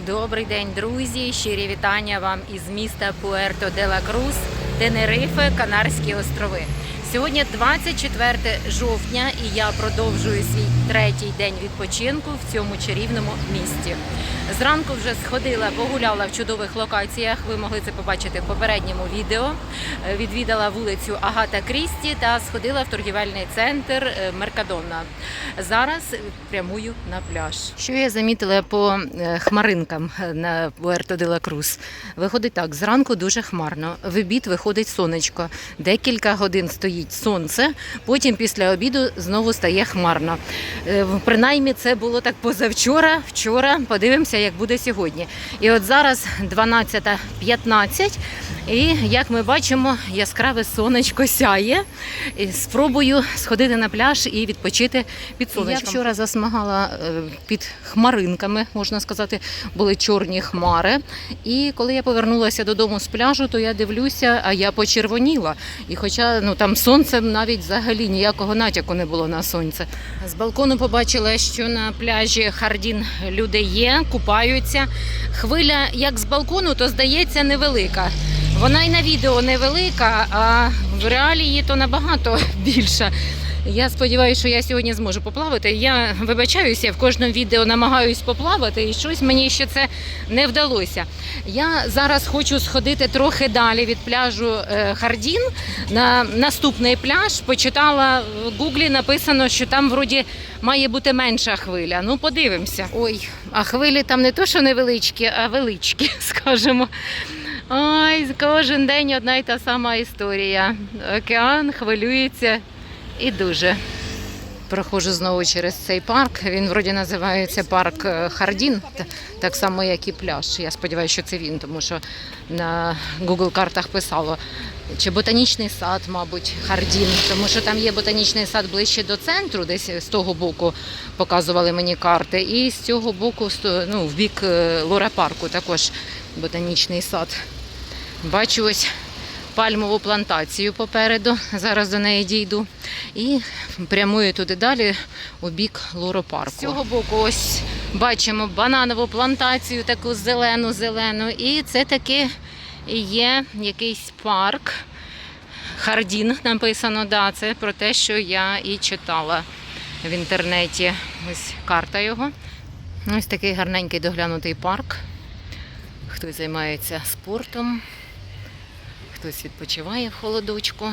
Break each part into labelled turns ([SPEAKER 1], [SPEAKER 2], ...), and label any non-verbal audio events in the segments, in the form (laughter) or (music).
[SPEAKER 1] Добрий день, друзі! Щирі вітання вам із міста Пуерто де ла Крус, Тенерифе, Канарські острови. Сьогодні 24 жовтня, і я продовжую свій третій день відпочинку в цьому чарівному місті. Зранку вже сходила, погуляла в чудових локаціях. Ви могли це побачити в попередньому відео. Е, Відвідала вулицю Агата Крісті та сходила в торгівельний центр е, Меркадона. Зараз прямую на пляж. Що я замітила по е, хмаринкам на Пуерто де ла Крус? Виходить так, зранку дуже хмарно. В обід виходить сонечко. Декілька годин стоїть сонце, потім після обіду знову стає хмарно. Е, Принаймні це було так позавчора, вчора. Подивимося, як буде сьогодні. І от зараз 12.15. І як ми бачимо, яскраве сонечко сяє. Спробую сходити на пляж і відпочити під сонечком. Я вчора засмагала е, під хмаринками, можна сказати, були чорні хмари. І коли я повернулася додому з пляжу, то я дивлюся, а я почервоніла. І хоча ну там сонце навіть взагалі ніякого натяку не було на сонце. З балкону побачила, що на пляжі Хардін люди є, купаються. Хвиля як з балкону, то здається невелика. Вона й на відео невелика, а в реалії то набагато (laughs) більша. Я сподіваюся, що я сьогодні зможу поплавати. Я вибачаюся, в кожному відео намагаюсь поплавати, і щось мені ще це не вдалося. Я зараз хочу сходити трохи далі від пляжу е, Хардін на наступний пляж. Почитала в гуглі, написано, що там вроді має бути менша хвиля. Ну, подивимося. Ой, а хвилі там не то, що невеличкі, а величкі, (laughs) скажімо. Ой, кожен день одна й та сама історія. Океан хвилюється і дуже. Проходжу знову через цей парк. Він вроді називається парк е, Хардін, так само, як і пляж. Я сподіваюся, що це він, тому що на Google картах писало. Чи ботанічний сад, мабуть, Хардін, тому що там є ботанічний сад ближче до центру, десь з того боку показували мені карти. І з цього боку, ну, в бік е, Лора парку також ботанічний сад. Бачу ось пальмову плантацію попереду. Зараз до неї дійду. І прямую туди далі у бік лоропарку. З цього боку ось бачимо бананову плантацію, таку зелену-зелену. І це таки є якийсь парк. Хардін написано, да, це про те, що я і читала в інтернеті. Ось карта його. Ось такий гарненький доглянутий парк. Хтось займається спортом, хтось відпочиває в холодочку.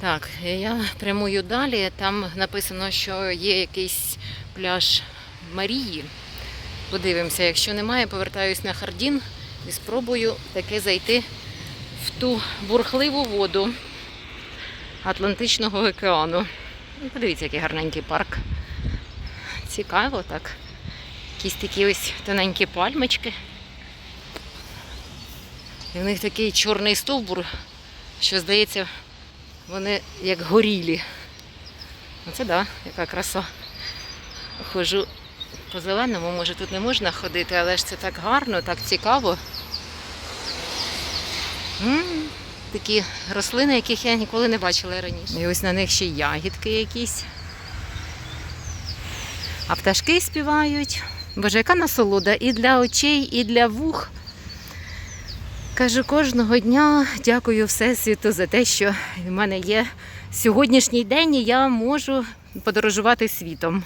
[SPEAKER 1] Так, я прямую далі. Там написано, що є якийсь пляж Марії. Подивимося, якщо немає, повертаюсь на Хардін і спробую таки зайти в ту бурхливу воду Атлантичного океану. Ну, Подивіться, який гарненький парк. Цікаво так. Якісь такі ось тоненькі пальмочки. І в них такий чорний стовбур, що здається, вони як горілі. Оце да, яка краса. Хожу по зеленому, може тут не можна ходити, але ж це так гарно, так цікаво. м такі рослини, яких я ніколи не бачила раніше. І ось на них ще ягідки якісь. А пташки співають. Боже, яка насолода і для очей, і для вух. Кажу кожного дня дякую Всесвіту за те, що в мене є сьогоднішній день, і я можу подорожувати світом.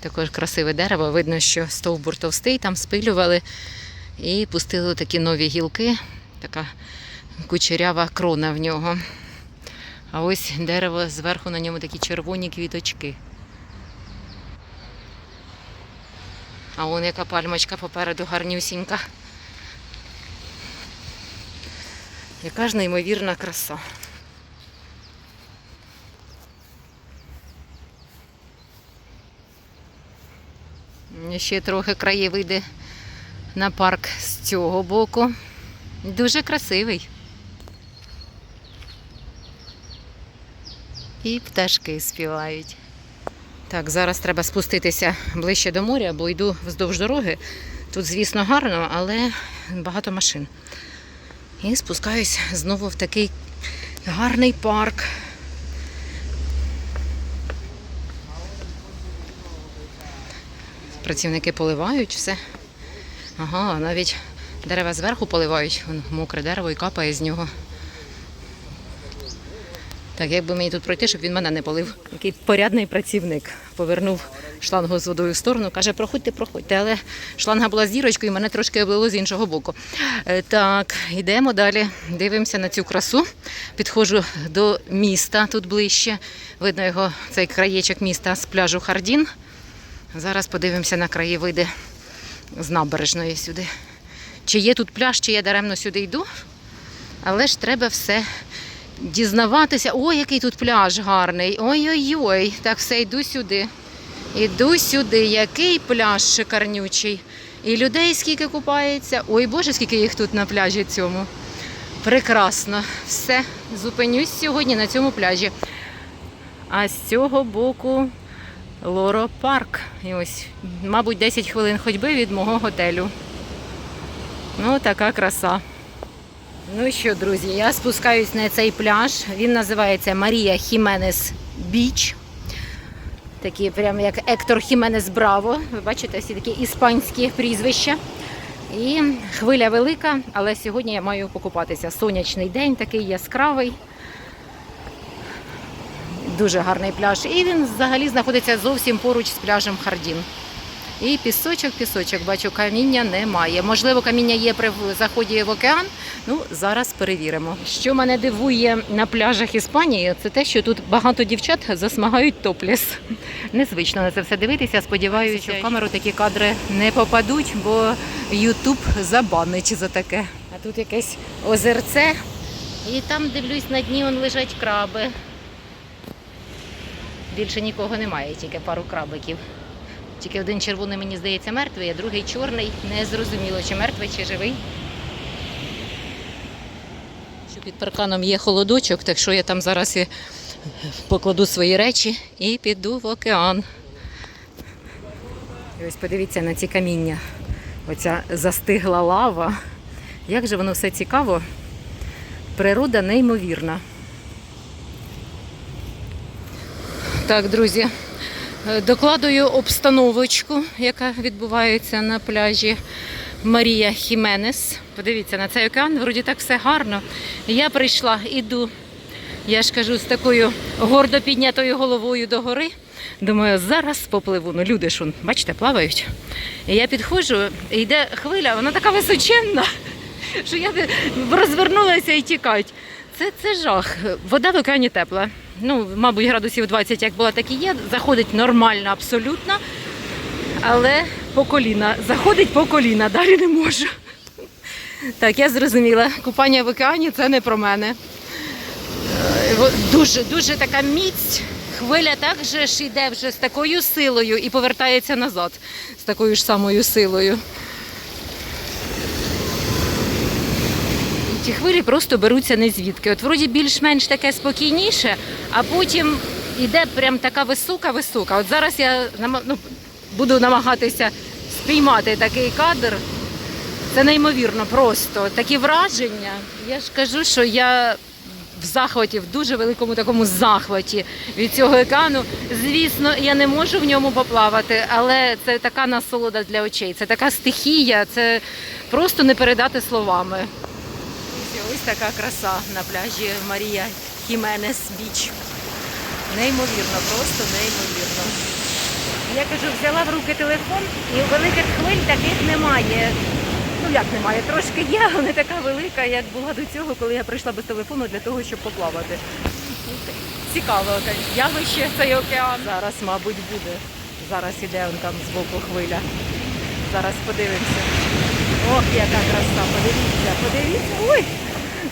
[SPEAKER 1] Також красиве дерево. Видно, що стовбур товстий, там спилювали і пустили такі нові гілки. Така кучерява крона в нього. А ось дерево зверху на ньому такі червоні квіточки. А вон яка пальмочка попереду гарнюсінька. Яка ж неймовірна краса. Ще трохи краєвиди на парк з цього боку. Дуже красивий. І пташки співають. Так, зараз треба спуститися ближче до моря, бо йду вздовж дороги. Тут, звісно, гарно, але багато машин. І спускаюсь знову в такий гарний парк. Працівники поливають все. Ага, навіть дерева зверху поливають, мокре дерево і капає з нього. Так, як би мені тут пройти, щоб він мене не полив. Який порядний працівник повернув шлангу з водою в сторону, каже, проходьте, проходьте. Але шланга була з дірочкою, мене трошки облило з іншого боку. Е, Так, йдемо далі, дивимося на цю красу. Підходжу до міста тут ближче. Видно його цей краєчок міста з пляжу Хардін. Зараз подивимося на краєвиди з набережної сюди. Чи є тут пляж, чи я даремно сюди йду. Але ж треба все дізнаватися. Ой, який тут пляж гарний. Ой-ой-ой. Так, все, йду сюди. Іду сюди. Який пляж шикарнючий. І людей скільки купається. Ой, Боже, скільки їх тут на пляжі цьому. Прекрасно. Все, зупинюсь сьогодні на цьому пляжі. А з цього боку Лоро Парк. І ось, мабуть, 10 хвилин ходьби від мого готелю. Ну, така краса. Ну що, друзі, я спускаюсь на цей пляж. Він називається Марія Хіменес Біч. Такі прям як Ектор Хіменес Браво. Ви бачите, всі такі іспанські прізвища. І хвиля велика, але сьогодні я маю покупатися. Сонячний день, такий яскравий. Дуже гарний пляж. І він взагалі знаходиться зовсім поруч з пляжем Хардін. І пісочок, пісочок, бачу, каміння немає. Можливо, каміння є при заході в океан. Ну, зараз перевіримо. Що мене дивує на пляжах Іспанії, це те, що тут багато дівчат засмагають топліс. Незвично на це все дивитися. Сподіваюся, що в камеру такі кадри не попадуть, бо Ютуб забанить за таке. А тут якесь озерце. І там дивлюсь, на дні он лежать краби. Більше нікого немає, тільки пару крабиків. Тільки один червоний, мені здається, мертвий, а другий чорний. Не зрозуміло, чи мертвий, чи живий. Що під парканом є холодочок, так що я там зараз і покладу свої речі і піду в океан. І ось подивіться на ці каміння. Оця застигла лава. Як же воно все цікаво. Природа неймовірна. Так, друзі, докладую обстановочку, яка відбувається на пляжі Марія Хіменес. Подивіться на цей океан, вроді так все гарно. Я прийшла, іду, я ж кажу, з такою гордо піднятою головою до гори. Думаю, зараз попливу. Ну, люди ж, бачите, плавають. І я підходжу, і йде хвиля, вона така височенна, (laughs) що я розвернулася і тікать. Це, це жах. Вода в океані тепла. Ну, мабуть, градусів 20, як була, так і є. Заходить нормально, абсолютно. Але по коліна. Заходить по коліна, далі не можу. Так, я зрозуміла. Купання в океані це не про мене. Е, Дуже, дуже така міць. Хвиля так же ж йде вже з такою силою і повертається назад з такою ж самою силою. Ті хвилі просто беруться не звідки. От вроді більш-менш таке спокійніше, а потім йде прям така висока-висока. От зараз я ну, буду намагатися спіймати такий кадр. Це неймовірно просто. Такі враження. Я ж кажу, що я в захваті, в дуже великому такому захваті від цього океану. Звісно, я не можу в ньому поплавати, але це така насолода для очей. Це така стихія, це просто не передати словами. Ось така краса на пляжі Марія Хіменес Біч. Неймовірно, просто неймовірно. Я кажу, взяла в руки телефон і великих хвиль таких немає. Ну як немає, трошки є, але не така велика, як була до цього, коли я прийшла без телефону для того, щоб поплавати. Цікаво, явище цей океан. Зараз, мабуть, буде. Зараз іде он там збоку хвиля. Зараз подивимося. Ох, яка краса, подивіться, подивіться. Ой,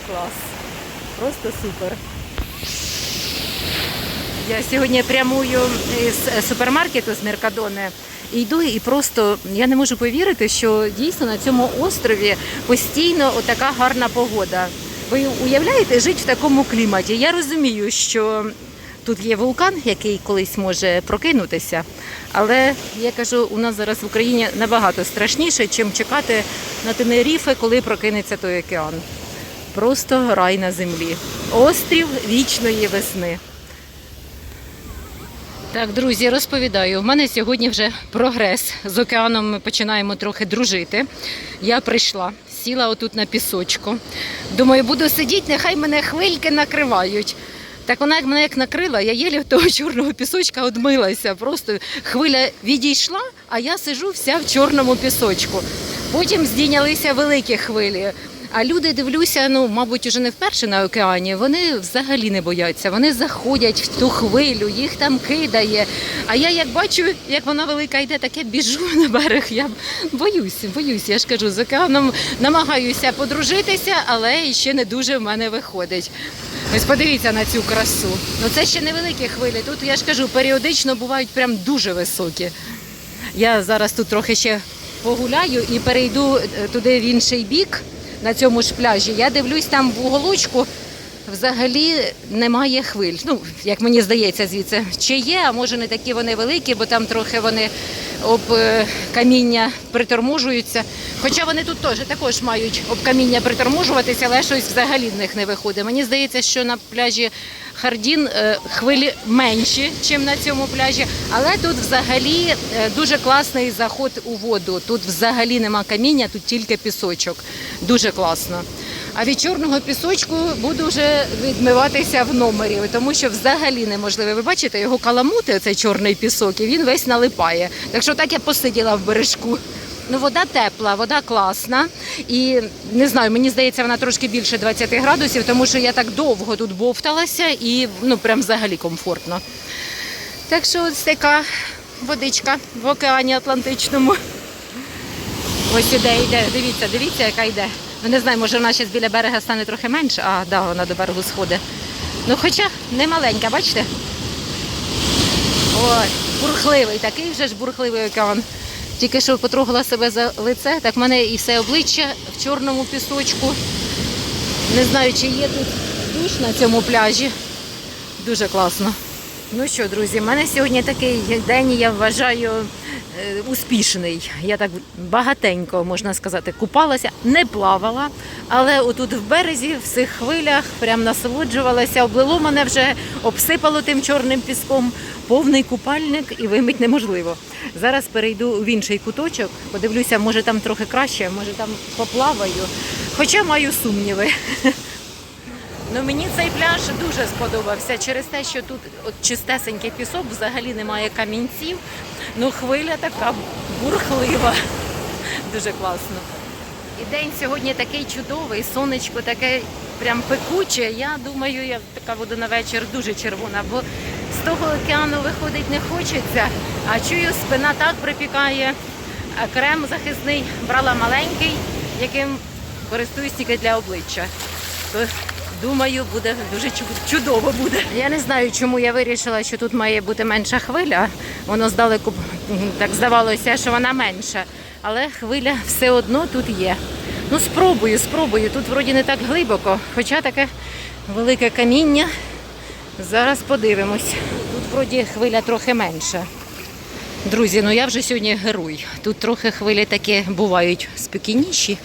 [SPEAKER 1] клас. Просто супер. Я сьогодні прямую з супермаркету з Меркадоне. І йду і просто я не можу повірити, що дійсно на цьому острові постійно така гарна погода. Ви уявляєте, жити в такому кліматі? Я розумію, що тут є вулкан, який колись може прокинутися. Але я кажу, у нас зараз в Україні набагато страшніше, чим чекати на Тенеріфе, коли прокинеться той океан. Просто рай на землі. Острів вічної весни. Так, друзі, розповідаю. У мене сьогодні вже прогрес. З океаном ми починаємо трохи дружити. Я прийшла, сіла отут на пісочку. Думаю, буду сидіти, нехай мене хвильки накривають. Так вона як мене як накрила, я єлі в того чорного пісочка одмилася. Просто хвиля відійшла, а я сижу вся в чорному пісочку. Потім здійнялися великі хвилі. А люди дивлюся, ну мабуть, уже не вперше на океані. Вони взагалі не бояться. Вони заходять в ту хвилю, їх там кидає. А я як бачу, як вона велика йде, таке біжу (laughs) на берег. Я боюсь, боюсь. Я ж кажу, з океаном намагаюся подружитися, але ще не дуже в мене виходить. Ось подивіться на цю красу. Ну це ще невеликі хвилі. Тут я ж кажу, періодично бувають прям дуже високі. Я зараз тут трохи ще погуляю і перейду е, туди в інший бік на цьому ж пляжі. Я дивлюсь там в уголочку. Взагалі немає хвиль. Ну, як мені здається, звідси чи є, а може не такі вони великі, бо там трохи вони об е, каміння приторможуються. Хоча вони тут теж також мають об каміння приторможуватися, але щось взагалі в них не виходить. Мені здається, що на пляжі Хардін е, хвилі менші, ніж на цьому пляжі, але тут взагалі е, дуже класний заход у воду. Тут взагалі нема каміння, тут тільки пісочок. Дуже класно. А від чорного пісочку буду вже відмиватися в номері, тому що взагалі неможливо. Ви бачите, його каламути, цей чорний пісок, і він весь налипає. Так що так я посиділа в бережку. Ну, вода тепла, вода класна. І не знаю, мені здається, вона трошки більше 20 градусів, тому що я так довго тут бовталася і ну прям взагалі комфортно. Так що ось така водичка в океані Атлантичному. Ось іде, йде. Дивіться, дивіться, яка йде. Ну не знаю, може вона ще біля берега стане трохи менше, а да, вона до берегу сходить. Ну хоча не маленька, бачите? Ой, бурхливий, такий вже ж бурхливий океан. Тільки що потрогала себе за лице, так в мене і все обличчя в чорному пісочку. Не знаю, чи є тут душ на цьому пляжі. Дуже класно. Ну що, друзі, в мене сьогодні такий день, я вважаю, е, успішний. Я так багатенько, можна сказати, купалася, не плавала, але отут в березі, в цих хвилях, прям насолоджувалася, облило мене вже, обсипало тим чорним піском, повний купальник і вимить неможливо. Зараз перейду в інший куточок, подивлюся, може там трохи краще, може там поплаваю. Хоча маю сумніви. Ну мені цей пляж дуже сподобався через те, що тут от чистесенький пісок, взагалі немає камінців. Ну хвиля така бурхлива. Дуже класно. І день сьогодні такий чудовий, сонечко таке прям пекуче. Я думаю, я така буду на вечір дуже червона, бо того океану виходить не хочеться. А чую, спина так припікає. Крем захисний брала маленький, яким користуюсь тільки для обличчя. То Думаю, буде дуже чудово буде. Я не знаю, чому я вирішила, що тут має бути менша хвиля. Воно здалеку так здавалося, що вона менша. Але хвиля все одно тут є. Ну, спробую, спробую. Тут вроді не так глибоко, хоча таке велике каміння. Зараз подивимось. Тут вроді хвиля трохи менша. Друзі, ну я вже сьогодні герой. Тут трохи хвилі такі бувають спокійніші.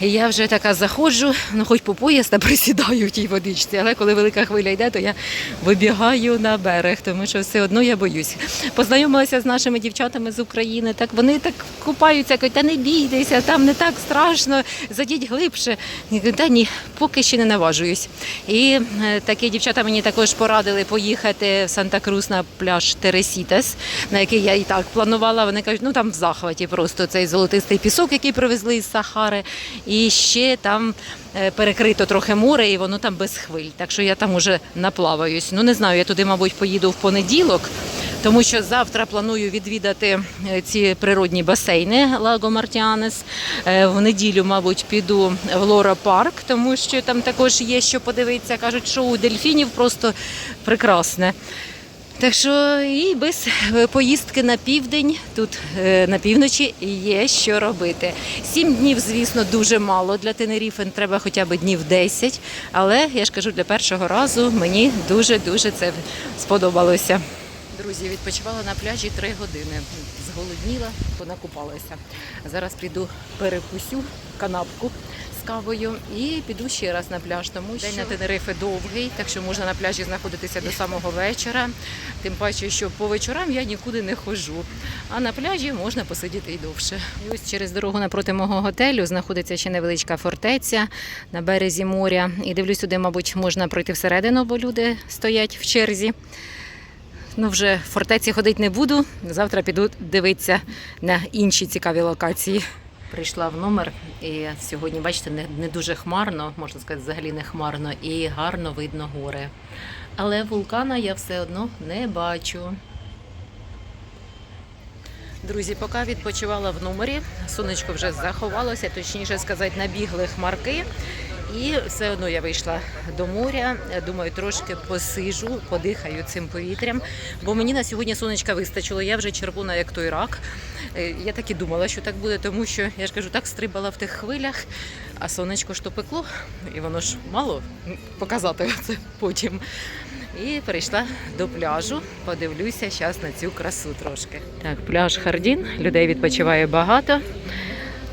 [SPEAKER 1] Я вже така заходжу, ну хоч по пояс та присідаю в тій водичці, але коли велика хвиля йде, то я вибігаю на берег, тому що все одно я боюсь. Познайомилася з нашими дівчатами з України, так вони так купаються, кажуть, та не бійтеся, там не так страшно, зайдіть глибше. Та ні, поки ще не наважуюсь. І е, такі дівчата мені також порадили поїхати в Санта-Крус на пляж Тересітес, на який я і так планувала. Вони кажуть, ну там в захваті просто цей золотистий пісок, який привезли із Сахари. І ще там е, перекрито трохи море, і воно там без хвиль. Так що я там уже наплаваюсь. Ну не знаю, я туди, мабуть, поїду в понеділок. Тому що завтра планую відвідати е, ці природні басейни Лаго Мартіанес. В неділю, мабуть, піду в Лора Парк, тому що там також є що подивитися. Кажуть, шоу дельфінів просто прекрасне. Так що і без е, поїздки на південь, тут е, на півночі є що робити. Сім днів, звісно, дуже мало для Тенеріфи, треба хоча б днів 10, але я ж кажу, для першого разу мені дуже-дуже це сподобалося. Друзі, відпочивала на пляжі три години. Зголодніла, понакупалася. Зараз піду перекусю канапку кавою і піду ще раз на пляж, тому що день на Тенерифе довгий, так що можна на пляжі знаходитися до самого вечора. Тим паче, що по вечорам я нікуди не ходжу, а на пляжі можна посидіти і довше. І ось через дорогу напроти мого готелю знаходиться ще невеличка фортеця на березі моря. І дивлюсь, сюди, мабуть, можна пройти всередину, бо люди стоять в черзі. Ну, вже в фортеці ходити не буду. Завтра піду дивитися на інші цікаві локації. Прийшла в номер, і сьогодні, бачите, не, не дуже хмарно, можна сказати, взагалі не хмарно, і гарно видно гори. Але вулкана я все одно не бачу. Друзі, поки відпочивала в номері, сонечко вже заховалося, точніше сказати, набігли хмарки. І все одно я вийшла до моря. Думаю, трошки посижу, подихаю цим повітрям. Бо мені на сьогодні сонечка вистачило. Я вже червона, як той рак. Е, Я так і думала, що так буде, тому що я ж кажу, так стрибала в тих хвилях, а сонечко ж то пекло, і воно ж мало показати (laughs) це потім. І прийшла до пляжу. Подивлюся зараз на цю красу трошки. Так, пляж Хардін, людей відпочиває багато.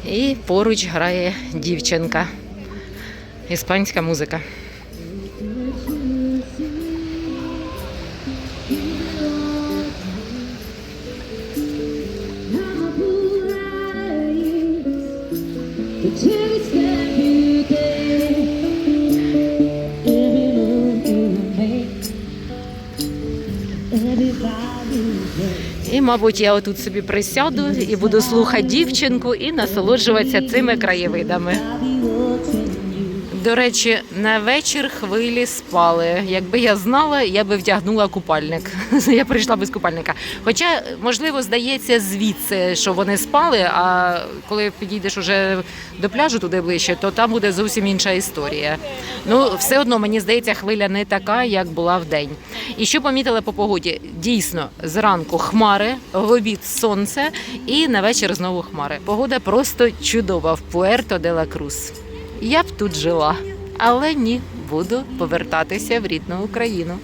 [SPEAKER 1] І поруч грає дівчинка. Іспанська музика. І, мабуть, я отут собі присяду і буду слухати дівчинку і насолоджуватися цими краєвидами. До речі, на вечір хвилі спали. Якби я знала, я би вдягнула купальник. (laughs) Я прийшла без купальника. Хоча, можливо, здається звідси, що вони спали. А коли підійдеш уже до пляжу туди ближче, то там буде зовсім інша історія. Ну, все одно мені здається, хвиля не така, як була в день. І що помітила по погоді? Дійсно, зранку хмари, в обід сонце, і на вечір знову хмари. Погода просто чудова в Пуерто де ла Крус. Я б тут жила, але ні, буду повертатися в рідну Україну.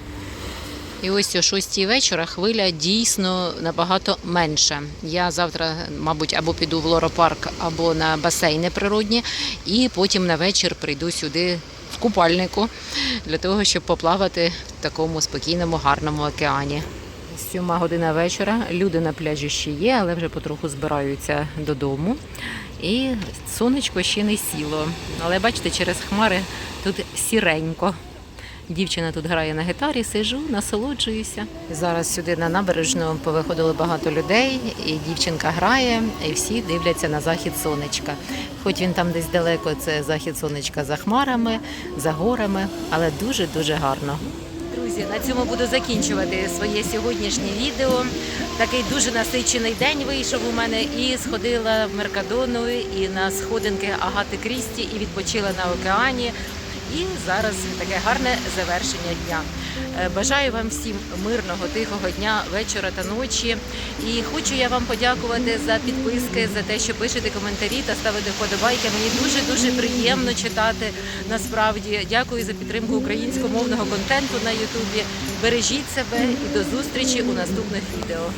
[SPEAKER 1] І ось о 6 вечора хвиля дійсно набагато менша. Я завтра, мабуть, або піду в лоропарк, або на басейни природні, і потім на вечір прийду сюди в купальнику для того, щоб поплавати в такому спокійному, гарному океані. Сьома година вечора. Люди на пляжі ще є, але вже потроху збираються додому. І сонечко ще не сіло. Але бачите, через хмари тут сіренько. Дівчина тут грає на гітарі, сижу, насолоджуюся. Зараз сюди на набережну повиходило багато людей, і дівчинка грає, і всі дивляться на захід сонечка. Хоч він там десь далеко, це захід сонечка за хмарами, за горами, але дуже-дуже гарно. Друзі, на цьому буду закінчувати своє сьогоднішнє відео. Такий дуже насичений день вийшов у мене і сходила в Меркадону і на сходинки Агати Крісті і відпочила на океані. І зараз таке гарне завершення дня. Е, Бажаю вам всім мирного, тихого дня, вечора та ночі. І хочу я вам подякувати за підписки, за те, що пишете коментарі та ставите вподобайки. Мені дуже дуже приємно читати. Насправді дякую за підтримку українськомовного контенту на Ютубі. Бережіть себе і до зустрічі у наступних відео.